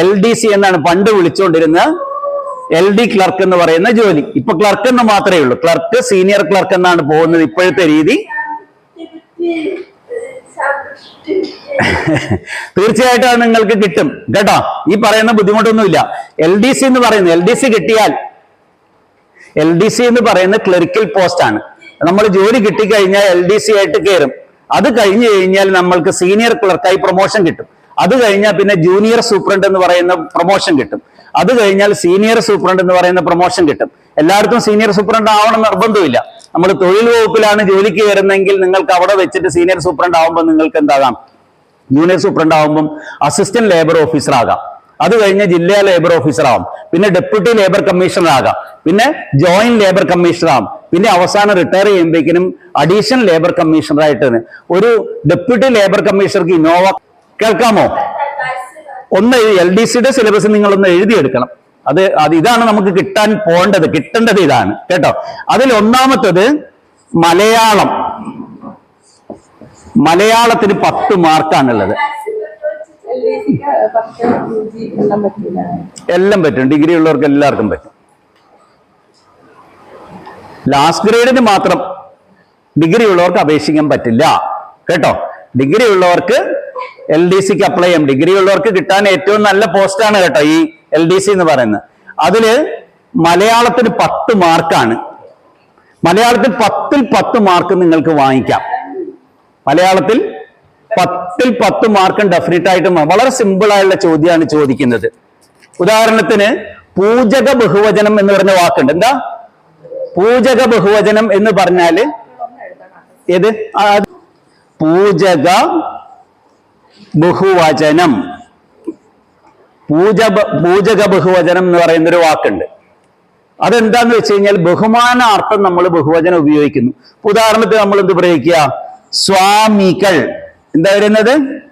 L D C എന്നാണ് പണ്ട് വിളിച്ചുകൊണ്ടിരുന്ന L D clerk എന്ന് പറയുന്ന ജോലി. ഇപ്പൊ ക്ലർക്ക് എന്ന് മാത്രമേ ഉള്ളൂ. ക്ലർക്ക് സീനിയർ ക്ലർക്ക് എന്നാണ് പോകുന്നത് ഇപ്പോഴത്തെ രീതി. തീർച്ചയായിട്ടും അത് നിങ്ങൾക്ക് കിട്ടും. കേട്ടോ? ഈ പറയുന്ന ബുദ്ധിമുട്ടൊന്നുമില്ല. എൽ ഡി സി എന്ന് പറയുന്നത് എൽ ഡി സി കിട്ടിയാൽ എൽ ഡി സി എന്ന് പറയുന്ന ക്ലറിക്കൽ പോസ്റ്റ് ആണ്. നമ്മൾ ജോലി കിട്ടിക്കഴിഞ്ഞാൽ എൽ ഡി സി ആയിട്ട് കയറും അത് കഴിഞ്ഞു കഴിഞ്ഞാൽ നമ്മൾക്ക് സീനിയർ ക്ലർക്കായി പ്രൊമോഷൻ കിട്ടും. അത് കഴിഞ്ഞാൽ പിന്നെ ജൂനിയർ സൂപ്രണ്ട് എന്ന് പറയുന്ന പ്രൊമോഷൻ കിട്ടും. അത് കഴിഞ്ഞാൽ സീനിയർ സൂപ്രണ്ട് എന്ന് പറയുന്ന പ്രൊമോഷൻ കിട്ടും. എല്ലായിടത്തും സീനിയർ സൂപ്രണ്ട് ആവണം നിർബന്ധമില്ല. നമ്മൾ തൊഴിൽ വകുപ്പിലാണ് ജോലിക്ക് കയറുന്നെങ്കിൽ നിങ്ങൾക്ക് അവിടെ വെച്ചിട്ട് സീനിയർ സൂപ്രണ്ട് ആവുമ്പോൾ നിങ്ങൾക്ക് എന്താകാം? ജൂനിയർ സൂപ്രണ്ട് ആവുമ്പം അസിസ്റ്റന്റ് ലേബർ ഓഫീസർ ആകാം. അത് കഴിഞ്ഞ് ജില്ലാ ലേബർ ഓഫീസർ ആവും. പിന്നെ ഡെപ്യൂട്ടി ലേബർ കമ്മീഷണർ ആകാം. പിന്നെ ജോയിന്റ് ലേബർ കമ്മീഷണർ ആവും. പിന്നെ അവസാനം റിട്ടയർ ചെയ്യുമ്പോഴേക്കിനും അഡീഷണൽ ലേബർ കമ്മീഷണർ ആയിട്ട് ഒരു ഡെപ്യൂട്ടി ലേബർ കമ്മീഷണർക്ക് ഇന്നോവ കേൾക്കാമോ? ഒന്ന് എൽ ഡി സിയുടെ സിലബസ് നിങ്ങളൊന്ന് എഴുതിയെടുക്കണം. അത് അത് ഇതാണ് നമുക്ക് കിട്ടാൻ പോകേണ്ടത്. കിട്ടേണ്ടത് ഇതാണ്. കേട്ടോ? അതിൽ ഒന്നാമത്തത് മലയാളം. മലയാളത്തിന് പത്ത് മാർക്കാണുള്ളത്. എല്ലാം പറ്റും. ഡിഗ്രി ഉള്ളവർക്ക് എല്ലാവർക്കും പറ്റും. ലാസ്റ്റ് ഗ്രേഡിന് മാത്രം ഡിഗ്രി ഉള്ളവർക്ക് അപേക്ഷിക്കാൻ പറ്റില്ല. കേട്ടോ? ഡിഗ്രി ഉള്ളവർക്ക് എൽ ഡി സിക്ക് അപ്ലൈ ചെയ്യാം ഡിഗ്രി ഉള്ളവർക്ക് കിട്ടാൻ ഏറ്റവും നല്ല പോസ്റ്റാണ് കേട്ടോ ഈ എൽ ഡി സി എന്ന് പറയുന്നത്. അതിൽ മലയാളത്തിന് പത്ത് മാർക്കാണ് മലയാളത്തിൽ പത്തിൽ പത്ത് മാർക്ക് നിങ്ങൾക്ക് വാങ്ങിക്കാം. മലയാളത്തിൽ പത്തിൽ പത്ത് മാർക്കും ഡെഫിനറ്റ് ആയിട്ടും വളരെ സിമ്പിൾ ആയുള്ള ചോദ്യമാണ് ചോദിക്കുന്നത്. ഉദാഹരണത്തിന് പൂജക ബഹുവചനം എന്ന് പറഞ്ഞ വാക്കുണ്ട്. എന്താ? പൂജക ബഹുവചനം എന്ന് പറഞ്ഞാൽ ഏത്? പൂജക ബഹുവചനം. പൂജ പൂജക ബഹുവചനം എന്ന് പറയുന്ന ഒരു വാക്കുണ്ട്. അതെന്താന്ന് വെച്ച് കഴിഞ്ഞാൽ ബഹുമാനാർത്ഥം നമ്മൾ ബഹുവചനം ഉപയോഗിക്കുന്നു. ഉദാഹരണത്തിന് നമ്മൾ എന്ത് പ്രയോഗിക്കുക സ്വാമികൾ. എന്താ വരുന്നത്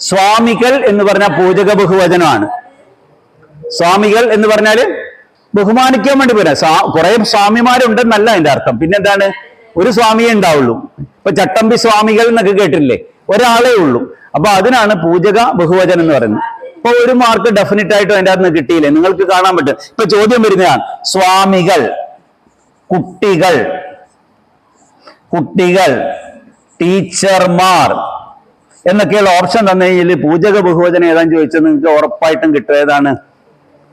സ്വാമികൾ എന്ന് പറഞ്ഞാൽ പൂജക ബഹുവചനമാണ്. സ്വാമികൾ എന്ന് പറഞ്ഞാൽ ബഹുമാനിക്കാൻ വേണ്ടി പോരാ. സ്വാ കുറെ സ്വാമിമാരുണ്ടെന്നല്ല അതിന്റെ അർത്ഥം. പിന്നെന്താണ്? ഒരു സ്വാമിയെ ഉണ്ടാവുള്ളൂ. ഇപ്പൊ ചട്ടമ്പി സ്വാമികൾ എന്നൊക്കെ കേട്ടില്ലേ ഒരാളേ ഉള്ളൂ. അപ്പൊ അതിനാണ് പൂജക ബഹുവചനം എന്ന് പറയുന്നത്. ഇപ്പൊ ഒരു മാർക്ക് ഡെഫിനറ്റ് ആയിട്ടും അതിന്റെ അകത്ത് കിട്ടിയില്ലേ? നിങ്ങൾക്ക് കാണാൻ പറ്റും. ഇപ്പൊ ചോദ്യം വരുന്നതാണ്. സ്വാമികൾ കുട്ടികൾ കുട്ടികൾ ടീച്ചർമാർ എന്നൊക്കെയുള്ള ഓപ്ഷൻ തന്നു കഴിഞ്ഞാൽ പൂജക ബഹുവചനം ഏതാന്ന് ചോദിച്ചാൽ നിങ്ങൾക്ക് ഉറപ്പായിട്ടും കിട്ടും. ഏതാണ്?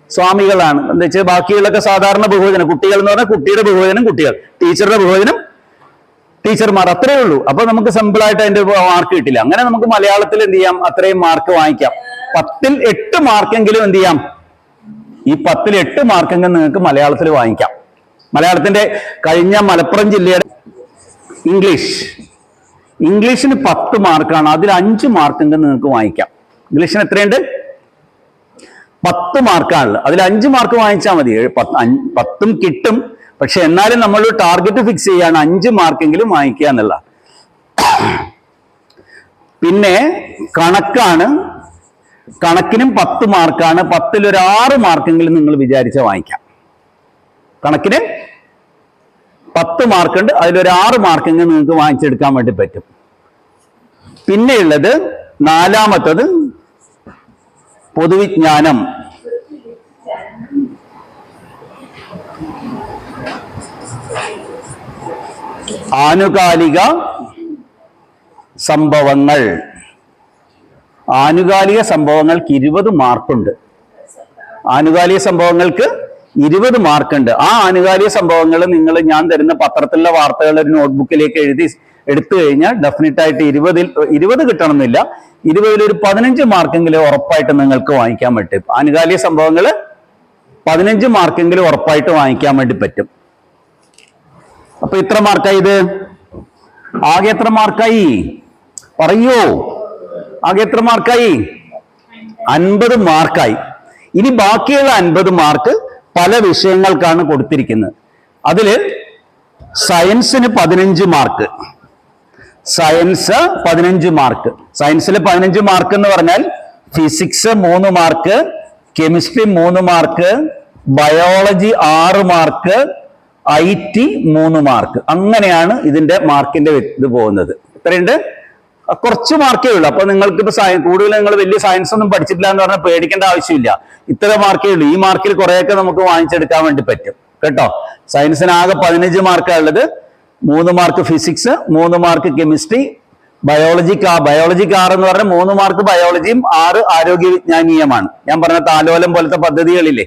സ്വാമികളാണ്. എന്താ വെച്ചാൽ ബാക്കിയുള്ളൊക്കെ സാധാരണ ബഹുവചനം. കുട്ടികൾ എന്ന് പറഞ്ഞാൽ കുട്ടിയുടെ ബഹുവചനം കുട്ടികൾ. ടീച്ചറുടെ ബഹുവചനം ടീച്ചർമാർ അത്രേ ഉള്ളൂ. അപ്പൊ നമുക്ക് സിമ്പിൾ ആയിട്ട് അതിന്റെ മാർക്ക് കിട്ടില്ല. അങ്ങനെ നമുക്ക് മലയാളത്തിൽ എന്ത് ചെയ്യാം? അത്രയും മാർക്ക് വാങ്ങിക്കാം. പത്തിൽ എട്ട് മാർക്കെങ്കിലും എന്ത് ചെയ്യാം? ഈ പത്തിൽ എട്ട് മാർക്കെങ്കിലും നിങ്ങൾക്ക് മലയാളത്തിൽ വാങ്ങിക്കാം. മലയാളത്തിന്റെ കഴിഞ്ഞ മലപ്പുറം ജില്ലയുടെ ഇംഗ്ലീഷ് ഇംഗ്ലീഷിന് പത്ത് മാർക്കാണ്. അതിൽ അഞ്ച് മാർക്കെങ്കിലും നിങ്ങൾക്ക് വാങ്ങിക്കാം. ഇംഗ്ലീഷിന് എത്രയുണ്ട്? പത്ത് മാർക്കാണുള്ളത്. അതിൽ അഞ്ച് മാർക്ക് വാങ്ങിച്ചാൽ മതി. പത്തും കിട്ടും. പക്ഷെ എന്നാലും നമ്മൾ ടാർഗറ്റ് ഫിക്സ് ചെയ്യാണ് അഞ്ച് മാർക്കെങ്കിലും വാങ്ങിക്കുക എന്നുള്ള. പിന്നെ കണക്കാണ്. കണക്കിനും പത്ത് മാർക്കാണ് പത്തിൽ ഒരു ആറ് മാർക്കെങ്കിലും നിങ്ങൾ വിചാരിച്ച വാങ്ങിക്കാം. കണക്കിന് പത്ത് മാർക്കുണ്ട് അതിലൊരു ആറ് മാർക്കെങ്കിലും നിങ്ങൾക്ക് വാങ്ങിച്ചെടുക്കാൻ വേണ്ടി പറ്റും. പിന്നെയുള്ളത് നാലാമത്തത് പൊതുവിജ്ഞാനം. ആനുകാലിക സംഭവങ്ങൾ. ആനുകാലിക സംഭവങ്ങൾക്ക് ഇരുപത് മാർക്കുണ്ട്. ആനുകാലിക സംഭവങ്ങൾക്ക് ഇരുപത് മാർക്കുണ്ട്. ആ ആനുകാലിക സംഭവങ്ങൾ നിങ്ങൾ ഞാൻ തരുന്ന പത്രത്തിലുള്ള വാർത്തകൾ ഒരു നോട്ട്ബുക്കിലേക്ക് എഴുതി എടുത്തു കഴിഞ്ഞാൽ ഡെഫിനറ്റ് ആയിട്ട് ഇരുപതിൽ ഇരുപത് കിട്ടണമെന്നില്ല. ഇരുപതിൽ ഒരു പതിനഞ്ച് മാർക്കെങ്കിലും ഉറപ്പായിട്ട് നിങ്ങൾക്ക് വാങ്ങിക്കാൻ പറ്റും. ആനുകാലിക സംഭവങ്ങൾ പതിനഞ്ച് മാർക്കെങ്കിലും ഉറപ്പായിട്ട് വാങ്ങിക്കാൻ വേണ്ടി പറ്റും. അപ്പൊ ഇത്ര മാർക്കായി ഇത്? ആകെ എത്ര മാർക്കായി പറയൂ? ആകെ എത്ര മാർക്കായി അൻപത് മാർക്കായി ഇനി ബാക്കിയുള്ള അൻപത് മാർക്ക് പല വിഷയങ്ങൾക്കാണ് കൊടുത്തിരിക്കുന്നത്. അതിൽ സയൻസിന് പതിനഞ്ച് മാർക്ക് സയൻസ് പതിനഞ്ച് മാർക്ക് സയൻസിൽ പതിനഞ്ച് മാർക്ക് എന്ന് പറഞ്ഞാൽ ഫിസിക്സ് മൂന്ന് മാർക്ക് കെമിസ്ട്രി മൂന്ന് മാർക്ക് ബയോളജി ആറ് മാർക്ക് ഐ ടി മൂന്ന് മാർക്ക്. അങ്ങനെയാണ് ഇതിന്റെ മാർക്കിന്റെ ഇത് പോകുന്നത്. ഇത്രയുണ്ട്. കുറച്ച് മാർക്കേ ഉള്ളൂ. അപ്പൊ നിങ്ങൾക്ക് ഇപ്പൊ കൂടുതൽ നിങ്ങൾ വലിയ സയൻസ് ഒന്നും പഠിച്ചിട്ടില്ല എന്ന് പറഞ്ഞാൽ പേടിക്കേണ്ട ആവശ്യമില്ല. ഇത്ര മാർക്കേ ഉള്ളൂ. ഈ മാർക്കിൽ കുറെയൊക്കെ നമുക്ക് വാങ്ങിച്ചെടുക്കാൻ വേണ്ടി പറ്റും. കേട്ടോ? സയൻസിന് ആകെ പതിനഞ്ച് മാർക്കാണ് ഉള്ളത്. മൂന്ന് മാർക്ക് ഫിസിക്സ് മൂന്ന് മാർക്ക് കെമിസ്ട്രി ബയോളജി കാ ബയോളജി കാർ എന്ന് പറഞ്ഞാൽ മൂന്ന് മാർക്ക് ബയോളജിയും ആറ് ആരോഗ്യ വിജ്ഞാനീയമാണ് ഞാൻ പറഞ്ഞ താലോലം പോലത്തെ പദ്ധതികളില്ലേ?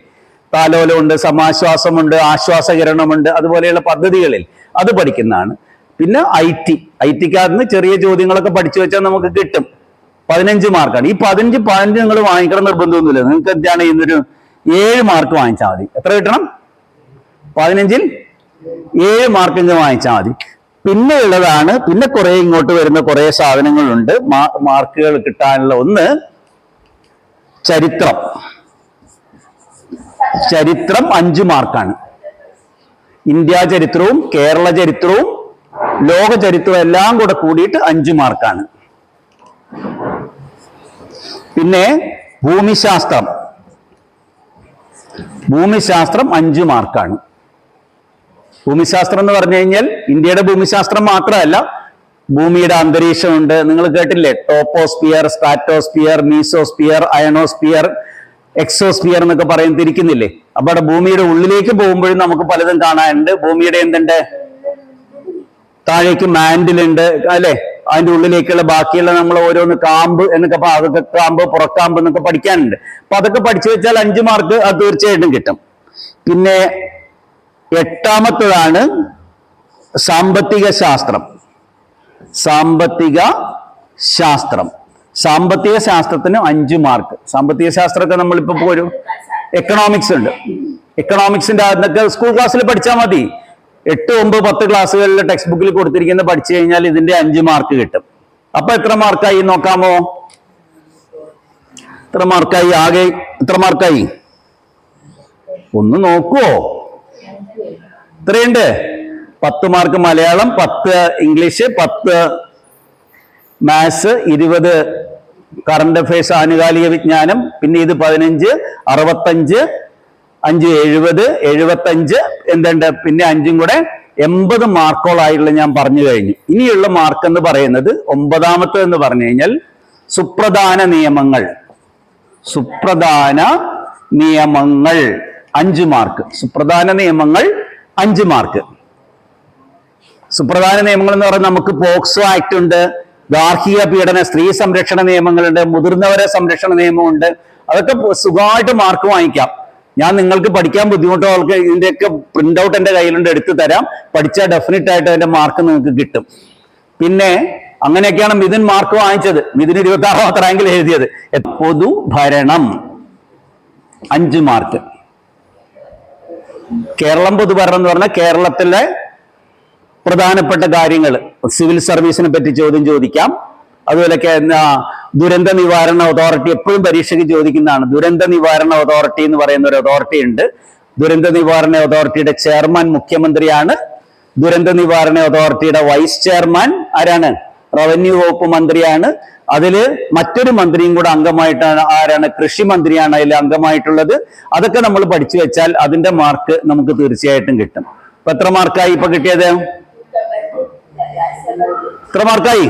താലോലമുണ്ട് സമാശ്വാസമുണ്ട് ആശ്വാസകിരണമുണ്ട് അതുപോലെയുള്ള പദ്ധതികളിൽ അത് പഠിക്കുന്നതാണ്. പിന്നെ ഐ ടി ഐ ടിക്കാരന് ചെറിയ ചോദ്യങ്ങളൊക്കെ പഠിച്ചു വെച്ചാൽ നമുക്ക് കിട്ടും. പതിനഞ്ച് മാർക്കാണ്. ഈ പതിനഞ്ച് പതിനഞ്ച് നിങ്ങൾ വാങ്ങിക്കണം നിർബന്ധമൊന്നുമില്ല. നിങ്ങൾക്ക് എന്താണ് ഇന്നൊരു ഏഴ് മാർക്ക് വാങ്ങിച്ചാൽ മതി. എത്ര കിട്ടണം? പതിനഞ്ചിൽ ഏഴ് മാർക്കെങ്കിലും വാങ്ങിച്ചാൽ മതി. പിന്നെ ഉള്ളതാണ് പിന്നെ കുറെ ഇങ്ങോട്ട് വരുന്ന കുറെ സാധനങ്ങളുണ്ട്. മാർക്കുകൾ കിട്ടാനുള്ള ഒന്ന് ചരിത്രം. ചരിത്രം അഞ്ച് മാർക്കാണ്. ഇന്ത്യ ചരിത്രവും കേരള ചരിത്രവും ലോക ചരിത്രവും എല്ലാം കൂടെ കൂടിയിട്ട് അഞ്ച് മാർക്കാണ്. പിന്നെ ഭൂമിശാസ്ത്രം. ഭൂമിശാസ്ത്രം അഞ്ച് മാർക്കാണ്. ഭൂമിശാസ്ത്രം എന്ന് പറഞ്ഞു കഴിഞ്ഞാൽ ഇന്ത്യയുടെ ഭൂമിശാസ്ത്രം മാത്രമല്ല ഭൂമിയുടെ അന്തരീക്ഷമുണ്ട്. നിങ്ങൾ കേട്ടില്ലേ? ടോപ്പോസ്പിയർ സ്ട്രാറ്റോസ്പിയർ മീസോസ്പിയർ അയണോസ്പിയർ എക്സോസ്പിയർ എന്നൊക്കെ പറയും തിരിക്കുന്നില്ലേ അപ്പൊ അവിടെ ഭൂമിയുടെ ഉള്ളിലേക്ക് പോകുമ്പോഴും നമുക്ക് പലതും കാണാനുണ്ട്. ഭൂമിയുടെ എന്തുണ്ട്? താഴേക്ക് മാൻഡിലുണ്ട് അല്ലെ? അതിന്റെ ഉള്ളിലേക്കുള്ള ബാക്കിയുള്ള നമ്മൾ ഓരോന്ന് കാമ്പ് എന്നൊക്കെ അതൊക്കെ കാമ്പ് പുറക്കാമ്പ് എന്നൊക്കെ പഠിക്കാനുണ്ട്. അപ്പൊ അതൊക്കെ പഠിച്ചു വെച്ചാൽ അഞ്ചു മാർക്ക് അത് തീർച്ചയായിട്ടും കിട്ടും. പിന്നെ എട്ടാമത്തതാണ് സാമ്പത്തിക ശാസ്ത്രം. സാമ്പത്തിക ശാസ്ത്രം. സാമ്പത്തിക ശാസ്ത്രത്തിന് അഞ്ച് മാർക്ക്. സാമ്പത്തിക ശാസ്ത്രമൊക്കെ നമ്മളിപ്പോ പോരും. എക്കണോമിക്സ് ഉണ്ട്. എക്കണോമിക്സിന്റെ അതൊക്കെ സ്കൂൾ ക്ലാസ്സിൽ പഠിച്ചാൽ മതി. എട്ട് ഒമ്പത് പത്ത് ക്ലാസ്സുകളിൽ ടെക്സ്റ്റ് ബുക്കിൽ കൊടുത്തിരിക്കുന്ന പഠിച്ചു കഴിഞ്ഞാൽ ഇതിന്റെ അഞ്ച് മാർക്ക് കിട്ടും. അപ്പൊ എത്ര മാർക്കായി നോക്കാമോ? എത്ര മാർക്കായി? ആകെ എത്ര മാർക്കായി? ഒന്ന് നോക്കുവോ? ഇത്രയുണ്ട്. പത്ത് മാർക്ക് മലയാളം പത്ത് ഇംഗ്ലീഷ് പത്ത് മാത്സ് ഇരുപത് കറണ്ട് അഫയേഴ്സ് ആനുകാലിക വിജ്ഞാനം പിന്നെ ഇത് പതിനഞ്ച് അറുപത്തഞ്ച് അഞ്ച് എഴുപത് എഴുപത്തഞ്ച് എന്തുണ്ട്? പിന്നെ അഞ്ചും കൂടെ എൺപത് മാർക്കോളായിട്ടുള്ള ഞാൻ പറഞ്ഞു കഴിഞ്ഞു. ഇനിയുള്ള മാർക്ക് എന്ന് പറയുന്നത് ഒമ്പതാമത്തെ എന്ന് പറഞ്ഞു കഴിഞ്ഞാൽ സുപ്രധാന നിയമങ്ങൾ. സുപ്രധാന നിയമങ്ങൾ. അഞ്ച് മാർക്ക് സുപ്രധാന നിയമങ്ങൾ അഞ്ച് മാർക്ക് സുപ്രധാന നിയമങ്ങൾ എന്ന് പറഞ്ഞാൽ നമുക്ക് പോക്സോ ആക്ട് ഉണ്ട്. ഗാർഹിക പീഡന സ്ത്രീ സംരക്ഷണ നിയമങ്ങളുണ്ട് മുതിർന്നവരെ സംരക്ഷണ നിയമമുണ്ട്. അതൊക്കെ സുഖമായിട്ട് മാർക്ക് വാങ്ങിക്കാം. ഞാൻ നിങ്ങൾക്ക് പഠിക്കാൻ ബുദ്ധിമുട്ടുള്ളവർക്ക് ഇതിന്റെയൊക്കെ പ്രിന്റ് ഔട്ട് എന്റെ കയ്യിലുണ്ട് എടുത്തു തരാം. പഠിച്ചാൽ ഡെഫിനറ്റ് ആയിട്ട് അതിന്റെ മാർക്ക് നിങ്ങൾക്ക് കിട്ടും. പിന്നെ അങ്ങനെയൊക്കെയാണ് മിഥുൻ മാർക്ക് വാങ്ങിച്ചത്. മിഥുൻ ഇരുപത്തി ആറാമത്തെ റാങ്കിൽ എഴുതിയത്. പൊതുഭരണം. അഞ്ച് മാർക്ക് കേരളം പൊതുഭരണം എന്ന് പറഞ്ഞാൽ കേരളത്തിലെ പ്രധാനപ്പെട്ട കാര്യങ്ങൾ. സിവിൽ സർവീസിനെ പറ്റി ചോദ്യം ചോദിക്കാം. അതുപോലെ കേ- ആ, ദുരന്ത നിവാരണ അതോറിറ്റി എപ്പോഴും പരീക്ഷയ്ക്ക് ചോദിക്കുന്നതാണ്. ദുരന്ത നിവാരണ അതോറിറ്റി എന്ന് പറയുന്ന ഒരു അതോറിറ്റി ഉണ്ട്. ദുരന്ത നിവാരണ അതോറിറ്റിയുടെ ചെയർമാൻ മുഖ്യമന്ത്രിയാണ്. ദുരന്ത നിവാരണ അതോറിറ്റിയുടെ വൈസ് ചെയർമാൻ ആരാണ്? റവന്യൂ വകുപ്പ് മന്ത്രിയാണ്. അതിൽ മറ്റൊരു മന്ത്രിയും കൂടെ അംഗമായിട്ടാണ് ആരാണ്? കൃഷി മന്ത്രിയാണ് അതിൽ അംഗമായിട്ടുള്ളത്. അതൊക്കെ നമ്മൾ പഠിച്ചു വെച്ചാൽ അതിന്റെ മാർക്ക് നമുക്ക് തീർച്ചയായിട്ടും കിട്ടും. അപ്പൊ എത്ര മാർക്കായി ഇപ്പൊ കിട്ടിയത്? എത്ര മാർക്കായി?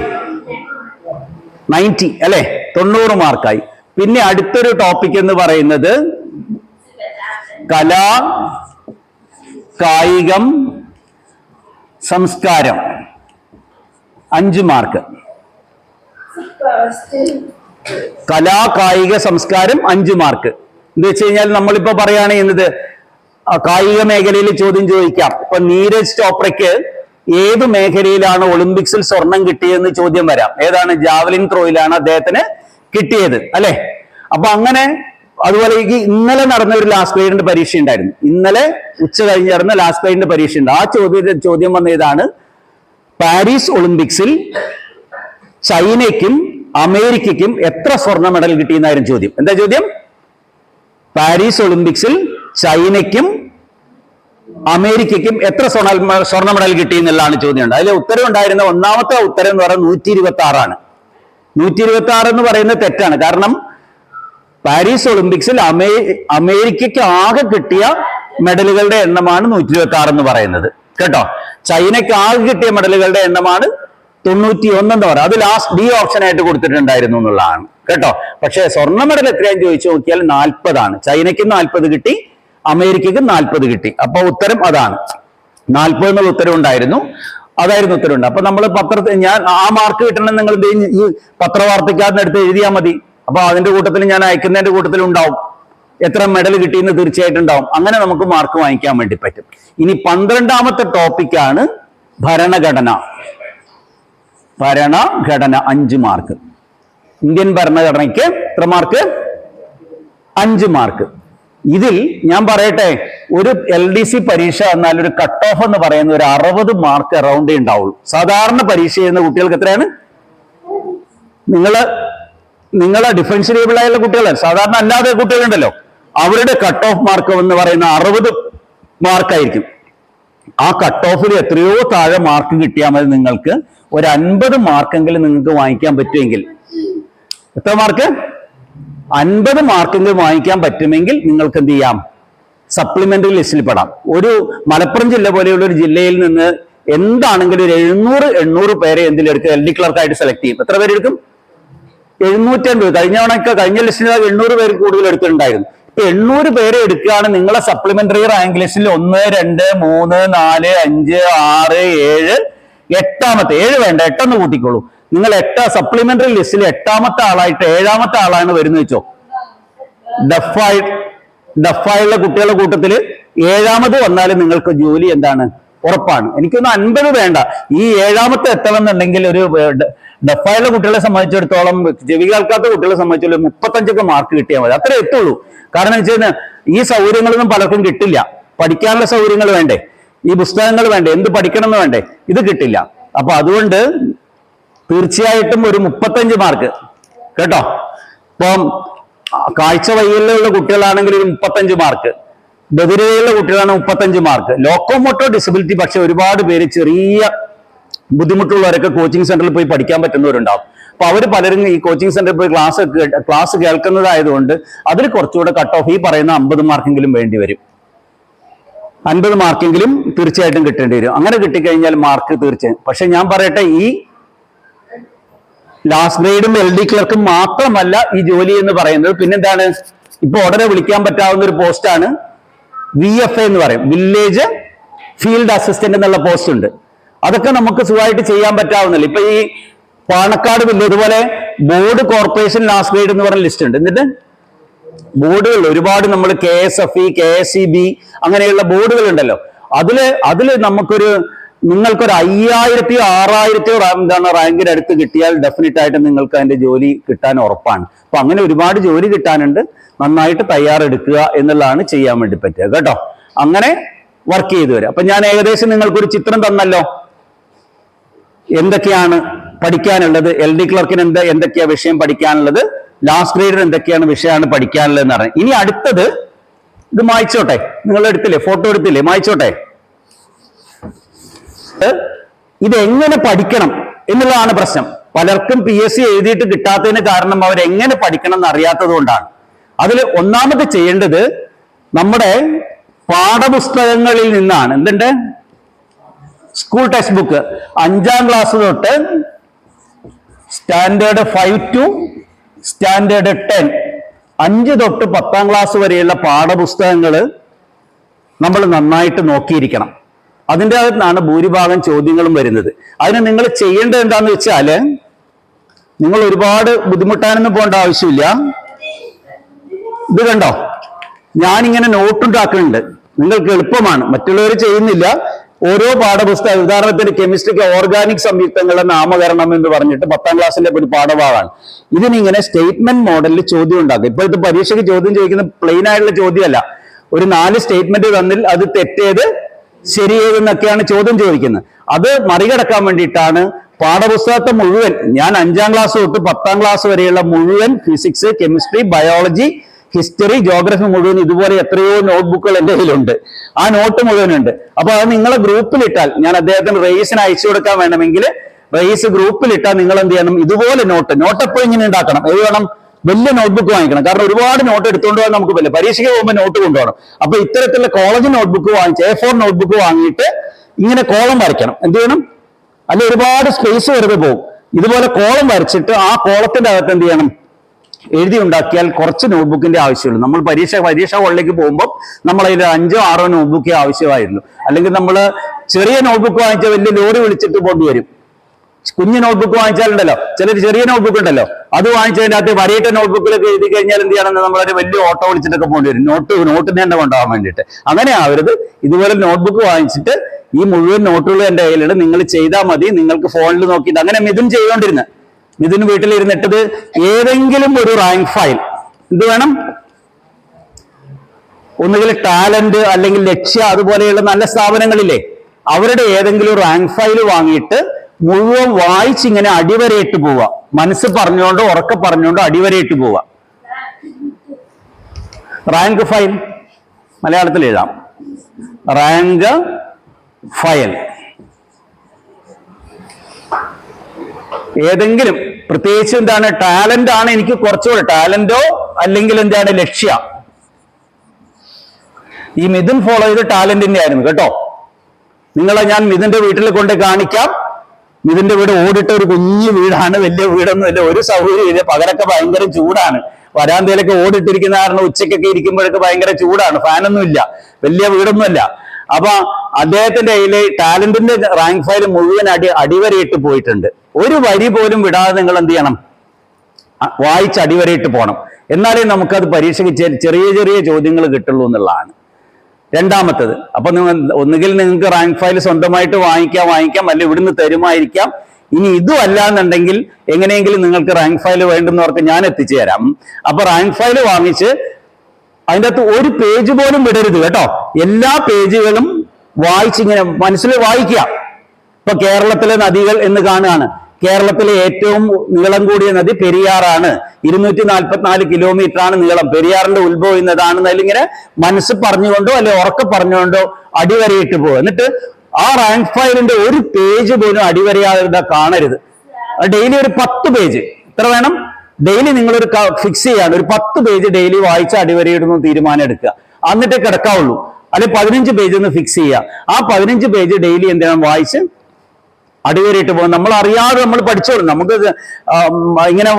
നയന്റി അല്ലെ? തൊണ്ണൂറ് മാർക്കായി. പിന്നെ അടുത്തൊരു ടോപ്പിക് എന്ന് പറയുന്നത് കല കായികം സംസ്കാരം. അഞ്ച് മാർക്ക്. കലാ കായിക സംസ്കാരം അഞ്ച് മാർക്ക്. എന്ന് വെച്ച് കഴിഞ്ഞാൽ നമ്മളിപ്പോ പറയുകയാണ് ചെയ്യുന്നത് കായിക മേഖലയിൽ ചോദ്യം ചോദിക്കാം. ഇപ്പൊ നീരജ് ചോപ്രയ്ക്ക് ഏത് മേഖലയിലാണ് ഒളിമ്പിക്സിൽ സ്വർണം കിട്ടിയതെന്ന് ചോദ്യം വരാം. ഏതാണ് ജാവലിൻ ത്രോയിലാണ് അദ്ദേഹത്തിന് കിട്ടിയത് അല്ലെ? അപ്പൊ അങ്ങനെ അതുപോലെ ഈ ഇന്നലെ നടന്ന ഒരു ലാസ്റ്റ് ഗ്രേഡിന്റെ പരീക്ഷ ഉണ്ടായിരുന്നു. ഇന്നലെ ഉച്ച കഴിഞ്ഞ് നടന്ന ലാസ്റ്റ് ഗ്രേഡിന്റെ പരീക്ഷ ഉണ്ട്. ആ ചോദ്യ ചോദ്യം വന്ന ഇതാണ് പാരീസ് ഒളിമ്പിക്സിൽ ചൈനയ്ക്കും അമേരിക്കയ്ക്കും എത്ര സ്വർണ മെഡൽ കിട്ടിയെന്നായിരുന്നു ചോദ്യം. എന്താ ചോദ്യം? പാരീസ് ഒളിമ്പിക്സിൽ ചൈനയ്ക്കും അമേരിക്കയ്ക്കും എത്ര സ്വർണ സ്വർണ മെഡൽ കിട്ടി എന്നുള്ളതാണ് ചോദ്യം അതിലെ ഉത്തരം ഉണ്ടായിരുന്ന ഒന്നാമത്തെ ഉത്തരം എന്ന് പറയുന്നത് നൂറ്റി ഇരുപത്തി ആറാണ് നൂറ്റി ഇരുപത്തി ആറ് എന്ന് പറയുന്നത് തെറ്റാണ്. കാരണം പാരീസ് ഒളിമ്പിക്സിൽ അമേ അമേരിക്കയ്ക്ക് ആകെ കിട്ടിയ മെഡലുകളുടെ എണ്ണമാണ് നൂറ്റി ഇരുപത്തി ആറ് എന്ന് പറയുന്നത്. കേട്ടോ? ചൈനയ്ക്ക് ആകെ കിട്ടിയ മെഡലുകളുടെ എണ്ണമാണ് തൊണ്ണൂറ്റി ഒന്ന് എന്ന് പറയാം അത് ലാസ്റ്റ് ഡി ഓപ്ഷൻ ആയിട്ട് കൊടുത്തിട്ടുണ്ടായിരുന്നു എന്നുള്ളതാണ്. കേട്ടോ? പക്ഷേ സ്വർണ മെഡൽ എത്രയാന്ന് ചോദിച്ചു നോക്കിയാൽ നാൽപ്പതാണ്. ചൈനയ്ക്ക് നാൽപ്പത് കിട്ടി. അമേരിക്കയ്ക്ക് നാൽപ്പത് കിട്ടി. അപ്പൊ ഉത്തരം അതാണ്. നാൽപ്പത് എന്നുള്ള ഉത്തരം ഉണ്ടായിരുന്നു. അതായിരുന്നു ഉത്തരവുണ്ട് അപ്പൊ നമ്മൾ പത്രത്തിൽ ഞാൻ ആ മാർക്ക് കിട്ടണം നിങ്ങൾ? ഈ പത്രവാർത്തയ്ക്കകത്ത് അടുത്ത് എഴുതിയാൽ മതി. അപ്പൊ അതിന്റെ കൂട്ടത്തിൽ ഞാൻ അയക്കുന്നതിന്റെ കൂട്ടത്തിൽ ഉണ്ടാവും. എത്ര മെഡൽ കിട്ടിയെന്ന് തീർച്ചയായിട്ടും ഉണ്ടാവും. അങ്ങനെ നമുക്ക് മാർക്ക് വാങ്ങിക്കാൻ വേണ്ടി പറ്റും. ഇനി പന്ത്രണ്ടാമത്തെ ടോപ്പിക്കാണ് ഭരണഘടന. ഭരണഘടന അഞ്ച് മാർക്ക് ഇന്ത്യൻ ഭരണഘടനയ്ക്ക് എത്ര മാർക്ക് അഞ്ച് മാർക്ക് ഇതിൽ ഞാൻ പറയട്ടെ ഒരു എൽ ഡി സി പരീക്ഷ എന്നാൽ ഒരു കട്ട് ഓഫ് എന്ന് പറയുന്ന ഒരു അറുപത് മാർക്ക് അറൗണ്ടേ ഉണ്ടാവുള്ളൂ. സാധാരണ പരീക്ഷ ചെയ്യുന്ന കുട്ടികൾക്ക് എത്രയാണ്? നിങ്ങൾ നിങ്ങൾ ഡിഫറൻഷ്യബിൾ ആയുള്ള കുട്ടികളാണ് സാധാരണ അല്ലാതെ കുട്ടികളുണ്ടല്ലോ. അവരുടെ കട്ട് ഓഫ് മാർക്ക് എന്ന് പറയുന്ന അറുപത് മാർക്കായിരിക്കും ആ കട്ട് ഓഫിൽ എത്രയോ താഴെ മാർക്ക് കിട്ടിയാൽ മതി നിങ്ങൾക്ക്. ഒരു അൻപത് മാർക്കെങ്കിലും നിങ്ങൾക്ക് വാങ്ങിക്കാൻ പറ്റുമെങ്കിൽ. എത്ര മാർക്ക് അൻപത് മാർക്കെങ്കിലും വാങ്ങിക്കാൻ പറ്റുമെങ്കിൽ നിങ്ങൾക്ക് എന്ത് ചെയ്യാം? സപ്ലിമെന്ററി ലിസ്റ്റിൽ പെടാം. ഒരു മലപ്പുറം ജില്ല പോലെയുള്ള ഒരു ജില്ലയിൽ നിന്ന് എന്താണെങ്കിലും ഒരു എഴുന്നൂറ് എണ്ണൂറ് പേരെ എന്തിലെടുക്കുക എൽ ഡി ക്ലർക്കായിട്ട് സെലക്ട് ചെയ്യും. എത്ര പേരെടുക്കും എഴുന്നൂറ്റൻപത്. കഴിഞ്ഞ തവണയൊക്കെ കഴിഞ്ഞ ലിസ്റ്റിൽ എണ്ണൂറ് പേര് കൂടുതൽ എടുത്തിട്ടുണ്ടായിരുന്നു. ഇപ്പൊ എണ്ണൂറ് പേരെ എടുക്കുകയാണ് നിങ്ങളെ സപ്ലിമെന്ററി റാങ്ക് ലിസ്റ്റിൽ ഒന്ന് രണ്ട് മൂന്ന് നാല് അഞ്ച് ആറ് ഏഴ് എട്ടാമത്തെ. ഏഴ് വേണ്ട എട്ടെന്ന് കൂട്ടിക്കോളൂ. നിങ്ങൾ എട്ട സപ്ലിമെന്ററി ലിസ്റ്റിൽ എട്ടാമത്തെ ആളായിട്ട് ഏഴാമത്തെ ആളാണ് വരുന്നത് വെച്ചോ ഡഫായി ഡഫായുള്ള കുട്ടികളുടെ കൂട്ടത്തിൽ ഏഴാമത് വന്നാലും നിങ്ങൾക്ക് ജോലി എന്താണ്? ഉറപ്പാണ്. എനിക്കൊന്ന് അൻപത് വേണ്ട. ഈ ഏഴാമത്തെ എത്തണമെന്നുണ്ടെങ്കിൽ ഒരു ഡ- ഡഫായുള്ള കുട്ടികളെ സംബന്ധിച്ചിടത്തോളം ചെവി കേൾക്കാത്ത കുട്ടികളെ സംബന്ധിച്ചിടത്തോളം മുപ്പത്തഞ്ചൊക്കെ മാർക്ക് കിട്ടിയാൽ മതി. അത്രേ എത്തുള്ളൂ. കാരണം വെച്ച് ഈ സൗകര്യങ്ങളൊന്നും പലർക്കും കിട്ടില്ല. പഠിക്കാനുള്ള സൗകര്യങ്ങൾ വേണ്ടേ? ഈ പുസ്തകങ്ങൾ വേണ്ടേ? എന്ത് പഠിക്കണം എന്ന് വേണ്ടേ? ഇത് കിട്ടില്ല. അപ്പൊ അതുകൊണ്ട് തീർച്ചയായിട്ടും ഒരു മുപ്പത്തഞ്ച് മാർക്ക് കേട്ടോ? ഇപ്പം കാഴ്ച വൈകല്യമുള്ള കുട്ടികളാണെങ്കിൽ ഒരു മുപ്പത്തഞ്ച് മാർക്ക് ബധിരതയുള്ള കുട്ടികളാണ് മുപ്പത്തഞ്ച് മാർക്ക് ലോക്കോമോട്ടോ ഡിസബിലിറ്റി പക്ഷെ ഒരുപാട് പേര് ചെറിയ ബുദ്ധിമുട്ടുള്ളവരൊക്കെ കോച്ചിങ് സെന്ററിൽ പോയി പഠിക്കാൻ പറ്റുന്നവരുണ്ടാവും. അപ്പൊ അവർ പലരും ഈ കോച്ചിങ് സെന്ററിൽ പോയി ക്ലാസ് ക്ലാസ് കേൾക്കുന്നതായതുകൊണ്ട് അതിൽ കുറച്ചുകൂടെ കട്ട് ഓഫ് ഈ പറയുന്ന അമ്പത് മാർക്കെങ്കിലും വേണ്ടി വരും. അൻപത് മാർക്കെങ്കിലും തീർച്ചയായിട്ടും കിട്ടേണ്ടി വരും. അങ്ങനെ കിട്ടിക്കഴിഞ്ഞാൽ മാർക്ക് തീർച്ചയായും. പക്ഷെ ഞാൻ പറയട്ടെ ഈ ലാസ്റ്റ് ഗ്രേഡും എൽ ഡി ക്ലർക്കും മാത്രമല്ല ഈ ജോലി എന്ന് പറയുന്നത്. പിന്നെന്താണ്? ഇപ്പൊ ഉടനെ വിളിക്കാൻ പറ്റാവുന്ന ഒരു പോസ്റ്റാണ് വി എഫ് എന്ന് പറയും. വില്ലേജ് ഫീൽഡ് അസിസ്റ്റന്റ് എന്നുള്ള പോസ്റ്റ് ഉണ്ട്. അതൊക്കെ നമുക്ക് സുഖമായിട്ട് ചെയ്യാൻ പറ്റാവുന്നില്ല ഇപ്പൊ ഈ പാണക്കാട് വില്ലേജ് ഇതുപോലെ ബോർഡ് കോർപ്പറേഷൻ ലാസ്റ്റ് ഗ്രേഡ് എന്ന് പറഞ്ഞ ലിസ്റ്റ് ഉണ്ട്. എന്നിട്ട് ബോർഡുകൾ ഒരുപാട് നമ്മൾ K S F E K S E B അങ്ങനെയുള്ള ബോർഡുകൾ ഉണ്ടല്ലോ. അതിൽ അതിൽ നമുക്കൊരു നിങ്ങൾക്കൊരു അയ്യായിരത്തിയോ ആറായിരത്തിയോ എന്താണ് റാങ്കിന് അടുത്ത് കിട്ടിയാൽ ഡെഫിനറ്റ് ആയിട്ട് നിങ്ങൾക്ക് അതിന്റെ ജോലി കിട്ടാൻ ഉറപ്പാണ്. അപ്പൊ അങ്ങനെ ഒരുപാട് ജോലി കിട്ടാനുണ്ട്. നന്നായിട്ട് തയ്യാറെടുക്കുക എന്നുള്ളതാണ് ചെയ്യാൻ വേണ്ടി പറ്റുക കേട്ടോ. അങ്ങനെ വർക്ക് ചെയ്തു വരിക അപ്പൊ ഞാൻ ഏകദേശം നിങ്ങൾക്കൊരു ചിത്രം തന്നല്ലോ. എന്തൊക്കെയാണ് പഠിക്കാനുള്ളത്? എൽ ഡി ക്ലർക്കിന് എന്ത് എന്തൊക്കെയാ വിഷയം പഠിക്കാനുള്ളത്? ലാസ്റ്റ് ഗ്രേഡിന് എന്തൊക്കെയാണ് വിഷയമാണ് പഠിക്കാനുള്ളത് എന്ന് പറഞ്ഞത് ഇനി അടുത്തത് ഇത് മായ്ച്ചോട്ടെ. നിങ്ങൾ എടുത്തില്ലേ ഫോട്ടോ എടുത്തില്ലേ? മായ്ച്ചോട്ടെ? ഇത് എങ്ങനെ പഠിക്കണം എന്നുള്ളതാണ് പ്രശ്നം. പലർക്കും പി എസ് സി എഴുതിയിട്ട് കിട്ടാത്തതിന് കാരണം അവരെങ്ങനെ പഠിക്കണം എന്നറിയാത്തത് കൊണ്ടാണ്. അതിൽ ഒന്നാമത് ചെയ്യേണ്ടത് നമ്മുടെ പാഠപുസ്തകങ്ങളിൽ നിന്നാണ്. എന്തുണ്ട്? സ്കൂൾ ടെക്സ്റ്റ് ബുക്ക് അഞ്ചാം ക്ലാസ് തൊട്ട് standard five to standard ten അഞ്ച് തൊട്ട് പത്താം ക്ലാസ് വരെയുള്ള പാഠപുസ്തകങ്ങൾ നമ്മൾ നന്നായിട്ട് നോക്കിയിരിക്കണം. അതിന്റെ അകത്താണ് ഭൂരിഭാഗം ചോദ്യങ്ങളും വരുന്നത്. അതിന് നിങ്ങൾ ചെയ്യേണ്ടത് എന്താന്ന് വെച്ചാൽ നിങ്ങൾ ഒരുപാട് ബുദ്ധിമുട്ടാനൊന്നും പോകേണ്ട ആവശ്യമില്ല. ഇത് കണ്ടോ? ഞാനിങ്ങനെ നോട്ടുണ്ടാക്കുന്നുണ്ട് നിങ്ങൾക്ക് എളുപ്പമാണ്. മറ്റുള്ളവർ ചെയ്യുന്നില്ല. ഓരോ പാഠപുസ്തകം ഉദാഹരണത്തിന് കെമിസ്ട്രിക്ക് ഓർഗാനിക് സംയുക്തങ്ങളുടെ നാമകരണം എന്ന് പറഞ്ഞിട്ട് പത്താം ക്ലാസ്സിലെ ഒരു പാഠഭാഗമാണ്. ഇതിനിങ്ങനെ സ്റ്റേറ്റ്മെന്റ് മോഡലിൽ ചോദ്യം ഉണ്ടാക്കും. ഇപ്പോഴത്തെ പരീക്ഷയ്ക്ക് ചോദ്യം ചോദിക്കുന്ന പ്ലെയിൻ ആയിട്ടുള്ള ചോദ്യമല്ല. ഒരു നാല് സ്റ്റേറ്റ്മെന്റ് തന്നിൽ അത് തെറ്റേത് ശരിയേതെന്നൊക്കെയാണ് ചോദ്യം ചോദിക്കുന്നത്. അത് മറികടക്കാൻ വേണ്ടിയിട്ടാണ് പാഠപുസ്തകത്തെ മുഴുവൻ ഞാൻ അഞ്ചാം ക്ലാസ് തൊട്ട് പത്താം ക്ലാസ് വരെയുള്ള മുഴുവൻ physics chemistry biology history geography മുഴുവൻ ഇതുപോലെ എത്രയോ നോട്ട്ബുക്കുകൾ എന്റെ കയ്യിലുണ്ട്. ആ നോട്ട് മുഴുവനുണ്ട്. അപ്പൊ അത് നിങ്ങളെ ഗ്രൂപ്പിലിട്ടാൽ ഞാൻ അദ്ദേഹത്തിന് റേസിന് അയച്ചു കൊടുക്കാൻ വേണമെങ്കിൽ റേസ് ഗ്രൂപ്പിലിട്ടാൽ നിങ്ങൾ എന്ത് ചെയ്യണം? ഇതുപോലെ നോട്ട് നോട്ട് എപ്പോഴും ഇങ്ങനെ ഉണ്ടാക്കണം. വേണം? വലിയ നോട്ട്ബുക്ക് വാങ്ങിക്കണം. കാരണം ഒരുപാട് നോട്ട് എടുത്തുകൊണ്ട് പോകാൻ നമുക്ക് പറ്റില്ല. പരീക്ഷയ്ക്ക് പോകുമ്പോൾ നോട്ട് കൊണ്ടുപോകണം. അപ്പൊ ഇത്തരത്തിലുള്ള കോളേജ് നോട്ട്ബുക്ക് വാങ്ങിച്ച് എ ഫോർ നോട്ട്ബുക്ക് വാങ്ങിയിട്ട് ഇങ്ങനെ കോളം വരയ്ക്കണം. എന്ത് ചെയ്യണം? അല്ലെ ഒരുപാട് സ്പേസ് വെറുതെ പോകും. ഇതുപോലെ കോളം വരച്ചിട്ട് ആ കോളത്തിന്റെ അകത്ത് എന്ത് ചെയ്യണം? എഴുതി ഉണ്ടാക്കിയാൽ കുറച്ച് നോട്ട്ബുക്കിന്റെ ആവശ്യമുള്ളൂ. നമ്മൾ പരീക്ഷ പരീക്ഷ ഹോളിലേക്ക് പോകുമ്പോൾ നമ്മൾ അതിൽ അഞ്ചോ ആറോ നോട്ട്ബുക്കേ ആവശ്യമായിരുന്നു. അല്ലെങ്കിൽ നമ്മൾ ചെറിയ നോട്ട്ബുക്ക് വാങ്ങിച്ച വലിയ ലോറി വിളിച്ചിട്ട് കൊണ്ടുവരും. കുഞ്ഞു നോട്ട്ബുക്ക് വാങ്ങിച്ചാലുണ്ടല്ലോ. ചിലർ ചെറിയ നോട്ട്ബുക്ക് ഉണ്ടല്ലോ. അത് വാങ്ങിച്ചതിന്റെ അകത്ത് വരയിട്ട നോട്ട്ബുക്കിലൊക്കെ എഴുതി കഴിഞ്ഞാൽ എന്ത് ചെയ്യണം നമ്മളൊരു വലിയ ഓട്ടോ വിളിച്ചിട്ടൊക്കെ പോകേണ്ടി വരും. നോട്ട് നോട്ടിന് തന്നെ കൊണ്ടുപോകാൻ വേണ്ടിയിട്ട്. അങ്ങനെ ആവരുത്. ഇതുപോലെ നോട്ട്ബുക്ക് വാങ്ങിച്ചിട്ട് ഈ മുഴുവൻ നോട്ടുകൾ എന്റെ കയ്യിലുണ്ട്. നിങ്ങൾ ചെയ്താൽ മതി. നിങ്ങൾക്ക് ഫോണിൽ നോക്കിയിട്ട്. അങ്ങനെ മിഥുൻ ചെയ്തുകൊണ്ടിരുന്നത് മിഥുൻ വീട്ടിലിരുന്നിട്ടത് ഏതെങ്കിലും ഒരു റാങ്ക് ഫയൽ എന്ത് വേണം? ഒന്നുകിൽ ടാലന്റ് അല്ലെങ്കിൽ ലക്ഷ്യ അതുപോലെയുള്ള നല്ല സ്ഥാപനങ്ങളില്ലേ അവരുടെ ഏതെങ്കിലും റാങ്ക് ഫയൽ വാങ്ങിയിട്ട് മുഴുവൻ വായിച്ചിങ്ങനെ അടിവരയിട്ട് പോവുക. മനസ്സ് പറഞ്ഞുകൊണ്ട് ഉറക്കെ പറഞ്ഞുകൊണ്ട് അടിവരയിട്ട് പോവുക. റാങ്ക് ഫയൽ മലയാളത്തിൽ എഴുതാം. Rank file. ഏതെങ്കിലും പ്രത്യേകിച്ച് എന്താണ് ടാലന്റ് ആണ് എനിക്ക് കുറച്ചുകൂടെ ടാലന്റോ അല്ലെങ്കിൽ എന്താണ് ലക്ഷ്യ? ഈ മിഥുൻ ഫോളോ ചെയ്ത് ടാലന്റിന്റെ ആയിരുന്നു കേട്ടോ. നിങ്ങളെ ഞാൻ മിഥുന്റെ വീട്ടിൽ കൊണ്ട് കാണിക്കാം. മിഥുന്റെ വീട് ഓടിട്ട ഒരു കുഞ്ഞു വീടാണ് വലിയ വീടൊന്നും ഇല്ല. ഒരു സൗകര്യം ഇല്ല. പകരൊക്കെ ഭയങ്കര ചൂടാണ്. വരാന്തയിലൊക്കെ ഓടിട്ടിരിക്കുന്ന കാരണം ഉച്ചക്കൊക്കെ ഇരിക്കുമ്പോഴൊക്കെ ഭയങ്കര ചൂടാണ്. ഫാനൊന്നും ഇല്ല. വലിയ വീടൊന്നുമല്ല അപ്പൊ അദ്ദേഹത്തിന്റെ കയ്യിൽ ടാലന്റിന്റെ റാങ്ക് ഫയൽ മുഴുവൻ അടി അടിവരയിട്ട് പോയിട്ടുണ്ട്. ഒരു വരി പോലും വിടാതെ നിങ്ങൾ എന്ത് ചെയ്യണം? വായിച്ച് അടിവരയിട്ട് പോകണം എന്നാലേ നമുക്കത് പരീക്ഷയ്ക്ക് ചെ- ചെറിയ ചെറിയ ചോദ്യങ്ങൾ കിട്ടുള്ളൂ എന്നുള്ളതാണ്. രണ്ടാമത്തത്. അപ്പൊ നിങ്ങൾ ഒന്നുകിൽ നിങ്ങൾക്ക് റാങ്ക് ഫയൽ സ്വന്തമായിട്ട് വാങ്ങിക്കാം വാങ്ങിക്കാം അല്ലെങ്കിൽ ഇവിടുന്ന് തരുമായിരിക്കാം. ഇനി ഇതും അല്ല എന്നുണ്ടെങ്കിൽ എങ്ങനെയെങ്കിലും നിങ്ങൾക്ക് റാങ്ക് ഫയൽ വേണ്ടുന്നവർക്ക് ഞാൻ എത്തിച്ചു തരാം അപ്പൊ റാങ്ക് ഫയൽ വാങ്ങിച്ച് അതിന്റെ അകത്ത് ഒരു പേജ് പോലും വിടരുത് കേട്ടോ. എല്ലാ പേജുകളും വായിച്ചിങ്ങനെ മനസ്സിൽ വായിക്കുക. ഇപ്പൊ കേരളത്തിലെ നദികൾ എന്ന് കാണുകയാണ്. കേരളത്തിലെ ഏറ്റവും നീളം കൂടിയ നദി പെരിയാറാണ്. ഇരുന്നൂറ്റി നാൽപ്പത്തിനാല് കിലോമീറ്റർ ആണ് നീളം. പെരിയാറിന്റെ ഉത്ഭവം അല്ലെങ്കിൽ മനസ്സ് പറഞ്ഞുകൊണ്ടോ അല്ലെ ഉറക്കെ പറഞ്ഞുകൊണ്ടോ അടിവരയിട്ട് പോകും എന്നിട്ട് ആ റാങ്ക് ഫയലിന്റെ ഒരു പേജ് പോലും അടിവരയാതെ കാണരുത്. ഡെയിലി ഒരു പത്ത് പേജ് ഇത്ര വേണം? ഡെയിലി നിങ്ങളൊരു ഫിക്സ് ചെയ്യാണ്. ഒരു പത്ത് പേജ് ഡെയിലി വായിച്ച് അടിവരയിടുന്ന തീരുമാനം എടുക്കുക. എന്നിട്ടേ കിടക്കാവുള്ളൂ. അല്ലെ പതിനഞ്ച് പേജ് ഒന്ന് ഫിക്സ് ചെയ്യുക. ആ പതിനഞ്ച് പേജ് ഡെയിലി എന്തിനാണ് വായിച്ച് അടിവരയിട്ട് പോകും. നമ്മൾ അറിയാതെ നമ്മൾ പഠിച്ചോളും. നമുക്ക് ഇങ്ങനെ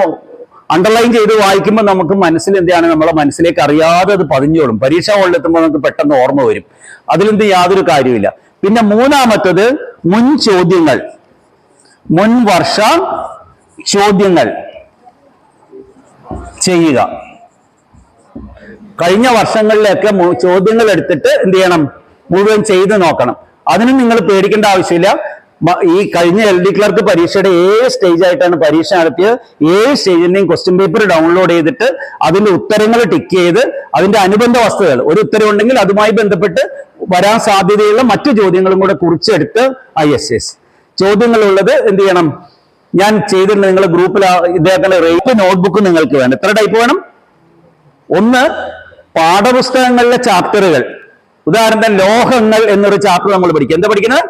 അണ്ടർലൈൻ ചെയ്ത് വായിക്കുമ്പോൾ നമുക്ക് മനസ്സിൽ എന്താണ്? നമ്മളെ മനസ്സിലേക്ക് അറിയാതെ അത് പതിഞ്ഞോളും. പരീക്ഷ ഹോളിലെത്തുമ്പോൾ നമുക്ക് പെട്ടെന്ന് ഓർമ്മ വരും. അതിലെന്ത് യാതൊരു കാര്യമില്ല പിന്നെ മൂന്നാമത്തത് മുൻ ചോദ്യങ്ങൾ. മുൻ വർഷ ചോദ്യങ്ങൾ ചെയ്യുക. കഴിഞ്ഞ വർഷങ്ങളിലൊക്കെ ചോദ്യങ്ങൾ എടുത്തിട്ട് എന്ത് ചെയ്യണം? മുഴുവൻ ചെയ്ത് നോക്കണം. അതിനും നിങ്ങൾ പേടിക്കേണ്ട ആവശ്യമില്ല. ഈ കഴിഞ്ഞ എൽ ഡി ക്ലർക്ക് പരീക്ഷയുടെ ഏഴ് സ്റ്റേജ് ആയിട്ടാണ് പരീക്ഷ നടത്തിയത്. ഏഴ് സ്റ്റേജിന്റെയും ക്വസ്റ്റ്യൻ പേപ്പർ ഡൗൺലോഡ് ചെയ്തിട്ട് അതിന്റെ ഉത്തരങ്ങൾ ടിക്ക് ചെയ്ത് അതിന്റെ അനുബന്ധ വസ്തുതകൾ. ഒരു ഉത്തരവുണ്ടെങ്കിൽ അതുമായി ബന്ധപ്പെട്ട് വരാൻ സാധ്യതയുള്ള മറ്റു ചോദ്യങ്ങളും കൂടെ കുറിച്ചെടുത്ത് ഐ എസ് എസ് ചോദ്യങ്ങളുള്ളത് എന്ത് ചെയ്യണം? ഞാൻ ചെയ്തിട്ടുണ്ട് നിങ്ങൾ ഗ്രൂപ്പിൽ ഇദ്ദേഹത്തിന്റെ റേറ്റ് നോട്ട്ബുക്ക് നിങ്ങൾക്ക് വേണം. എത്ര ടൈപ്പ് വേണം? ഒന്ന് പാഠപുസ്തകങ്ങളിലെ ചാപ്റ്ററുകൾ ഉദാഹരണത്തിന് ലോഹങ്ങൾ എന്നൊരു ചാപ്റ്റർ നമ്മൾ പഠിക്കും. എന്താ പഠിക്കുന്നത്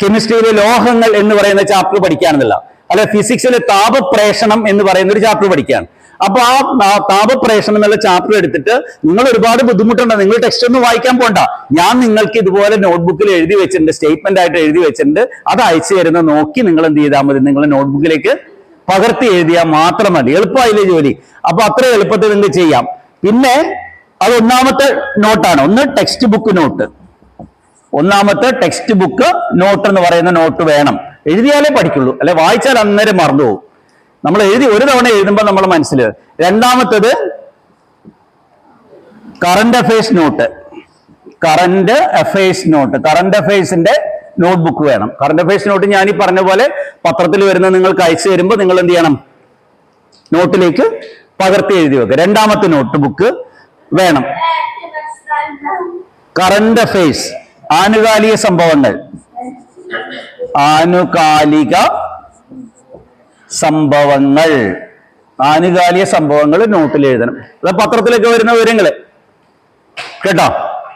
കെമിസ്ട്രിയിലെ ലോഹങ്ങൾ എന്ന് പറയുന്ന ചാപ്റ്റർ പഠിക്കാനെന്നല്ല അല്ലെ ഫിസിക്സിലെ താപപ്രേഷണം എന്ന് പറയുന്ന ഒരു ചാപ്റ്റർ പഠിക്കുകയാണ്. അപ്പൊ ആ താപപ്രേഷണം എന്നുള്ള ചാപ്റ്റർ എടുത്തിട്ട് നിങ്ങൾ ഒരുപാട് ബുദ്ധിമുട്ടുണ്ട്. നിങ്ങൾ ടെക്സ്റ്റ് ഒന്നും വായിക്കാൻ പോണ്ട. ഞാൻ നിങ്ങൾക്ക് ഇതുപോലെ നോട്ട്ബുക്കിൽ എഴുതി വെച്ചിട്ടുണ്ട് സ്റ്റേറ്റ്മെന്റ് ആയിട്ട് എഴുതി വെച്ചിട്ടുണ്ട്. അത് അയച്ചു തരുന്ന നോക്കി നിങ്ങൾ എന്ത് ചെയ്താൽ മതി. നിങ്ങൾ നോട്ട്ബുക്കിലേക്ക് പകർത്തി എഴുതിയാൽ മാത്രം മതി. എളുപ്പമായില്ലേ ജോലി? അപ്പൊ അത്ര എളുപ്പത്തിൽ നിങ്ങൾക്ക് ചെയ്യാം? പിന്നെ അത് ഒന്നാമത്തെ നോട്ടാണ് ഒന്ന് ടെക്സ്റ്റ് ബുക്ക് നോട്ട് ഒന്നാമത്തെ ടെക്സ്റ്റ് ബുക്ക് നോട്ട് എന്ന് പറയുന്ന നോട്ട് വേണം. എഴുതിയാലേ പഠിക്കുള്ളൂ. അല്ലെ വായിച്ചാൽ അന്നേരം മറന്നുപോകും നമ്മൾ എഴുതി ഒരു തവണ എഴുതുമ്പോൾ നമ്മൾ മനസ്സിൽ രണ്ടാമത്തത് current affairs note current affairs note current അഫയേഴ്സിന്റെ notebook വേണം. കറണ്ട് അഫയേഴ്സ് നോട്ട് ഞാൻ ഈ പറഞ്ഞ പോലെ പത്രത്തിൽ വരുന്ന നിങ്ങൾക്ക് അയച്ചു തരുമ്പോൾ നിങ്ങൾ എന്ത് ചെയ്യണം? നോട്ടിലേക്ക് പകർത്തി എഴുതി വെക്കുക. രണ്ടാമത്തെ നോട്ട് ബുക്ക് വേണം. കറണ്ട് അഫയേഴ്സ് ആനുകാലിക സംഭവങ്ങൾ. ആനുകാലിക സംഭവങ്ങൾ. ആനുകാലിക സംഭവങ്ങൾ നോട്ടിൽ എഴുതണം. അത് പത്രത്തിലൊക്കെ വരുന്ന വിവരങ്ങൾ കേട്ടോ?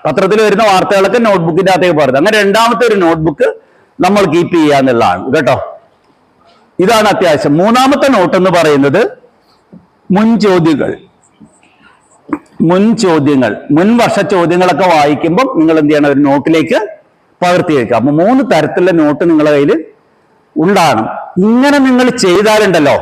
പത്രത്തിൽ വരുന്ന വാർത്തകളൊക്കെ നോട്ട്ബുക്കിന്റെ അകത്തേക്ക് പറയുന്നത് അങ്ങനെ രണ്ടാമത്തെ ഒരു നോട്ട്ബുക്ക് നമ്മൾ കീപ്പ് ചെയ്യാന്നുള്ളതാണ് കേട്ടോ? ഇതാണ് അത്യാവശ്യം. മൂന്നാമത്തെ നോട്ട് എന്ന് പറയുന്നത് മുൻ ചോദ്യങ്ങൾ മുൻ ചോദ്യങ്ങൾ മുൻ വർഷ ചോദ്യങ്ങളൊക്കെ വായിക്കുമ്പോൾ നിങ്ങൾ എന്ത് ചെയ്യണം ഒരു നോട്ടിലേക്ക് പകർത്തി വയ്ക്കുക അപ്പൊ മൂന്ന് തരത്തിലുള്ള നോട്ട് നിങ്ങളുടെ കയ്യിൽ ഉണ്ടാകണം. ഇങ്ങനെ നിങ്ങൾ ചെയ്താലുണ്ടല്ലോ